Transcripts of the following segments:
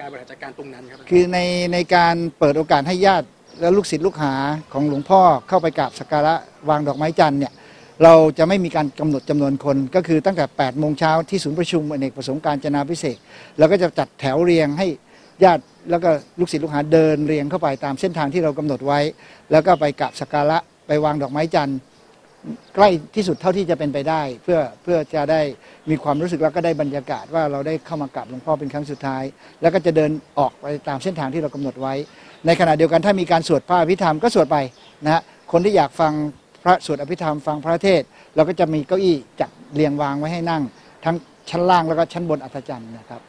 การบริหารจัดการตรงนั้นครับคือในในการเปิดโอกาสให้ญาติและลูกศิษย์ลูกหาของหลวงพ่อเข้าไปกราบสักการะวางดอกไม้จันทร์เนี่ยเราจะไม่มีการกำหนดจำนวนคน ก็คือตั้งแต่8โมงเช้าที่ศูนย์ประชุมอเนกประสงค์การจนาพิเศษเราก็จะจัดแถวเรียงให้ญาติแล้วก็ลูกศิษย์ลูกหาเดินเรียงเข้าไปตามเส้นทางที่เรากำหนดไว้ แล้วก็ไปกราบสักการะไปวางดอกไม้จันทร์ ใกล้ที่สุดเท่าที่จะเป็นไปได้ เพื่อเพื่อจะได้มีความรู้สึกแล้วก็ได้บรรยากาศว่าเราได้เข้ามากราบหลวงพ่อเป็นครั้งสุดท้าย แล้วก็จะเดินออกไปตามเส้นทางที่เรากำหนดไว้ ในขณะเดียวกันถ้ามีการสวดพระอภิธรรมก็สวดไปนะฮะคนที่อยากฟังพระสวดอภิธรรมฟังพระเทศ เราก็จะมีเก้าอี้จัดเรียงวางไว้ให้นั่ง ทั้งชั้นล่างแล้วก็ชั้นบนอัฐจันทร์นะครับ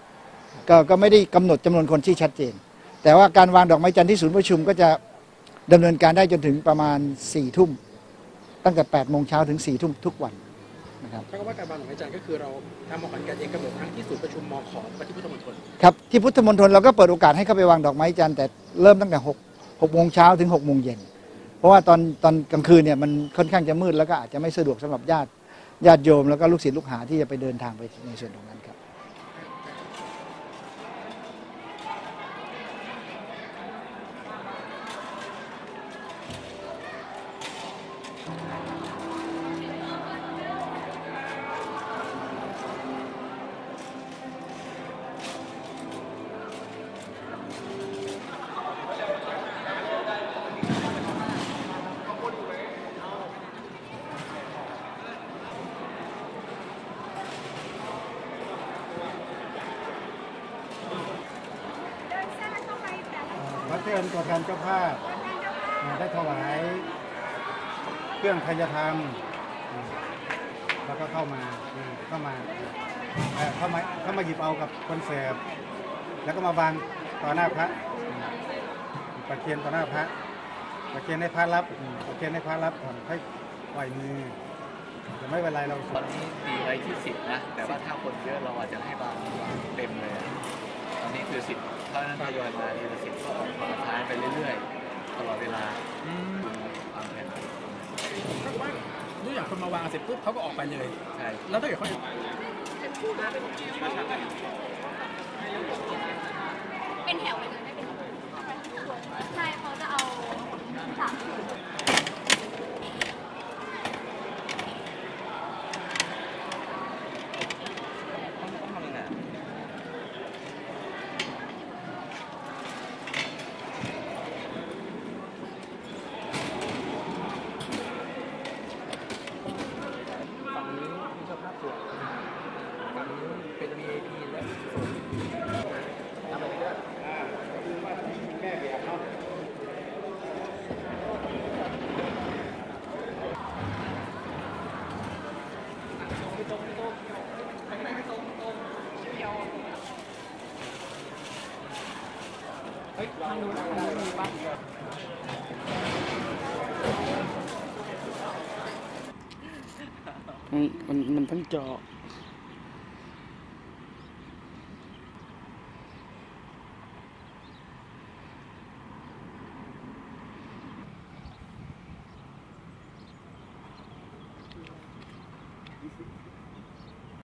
ก็ก็ไม่ได้กำหนดจำนวนคนที่ชัดเจน แต่ว่าการวางดอกไม้จันทร์ที่ศูนย์ประชุมก็จะดำเนินการได้จนถึงประมาณ4ี่ทุ่ม ตั้งแต่8โมงเช้าถึง4ี่ทุ่มทุกวันนะครับเพราะว่าการวางดอกไม้จันทร์ก็คือเราทางมขอนแก่นเองกำหนดทั้งที่ศูนย์ประชุมมขปฏิพุทธมณฑลครับที่พุทธมณฑลเราก็เปิดโอกาสให้เข้าไปวางดอกไม้จันทร์แต่เริ่มตั้งแต่6 6โมงเช้าถึง6โมงเย็นเพราะว่าตอนตอนกลางคืนเนี่ยมันค่อนข้างจะมืดแล้วก็อาจจะไม่สะดวกสำหรับญาติญาติโยมแล้วก็ลูกศิษย์ลูกหาที่จะไปเดินทางไปในส่วนตรงนั้นครับ เชิญตัวแทนเจ้าภาพได้ถวายเครื่องไทยธรรม แล้วก็เข้ามาเข้ามาเข้ามาเข้ามาหยิบเอากับคนเสพแล้วก็มาวางต่อหน้าพระประเคียนต่อหน้าพระประเคียนให้พระรับประเคียนให้พระรับก่อนค่อยปล่อยมือจะไม่เป็นไรเราตอนนี้ตีไว้ที่สิบนะ แต่ว่าถ้าคนเยอะเราอาจจะให้บางเต็มเลยอะตอนนี้คือสิบ เพราะฉะนั้นทยอยมาทีละสิบก็ออกมาท้ายไปเรื่อยๆ ตลอดเวลาตามแผนเพราะว่าด้วยอย่างคนมาวางเสร็จปุ๊บเขาก็ออกไปเลย ใช่แล้วถ้าเกิดเขาเป็นแถวไปเลยไม่เป็นใช่เขาจะเอาสามถุง ต้องต้องทำยังไง ฝั่งนี้มีเจ้าภาพสวดฝั่งนี้เป็น VIP และเฮ้ยทางนู้นทางนู้นมีป่ะ มัน มันมันต้องเจาะ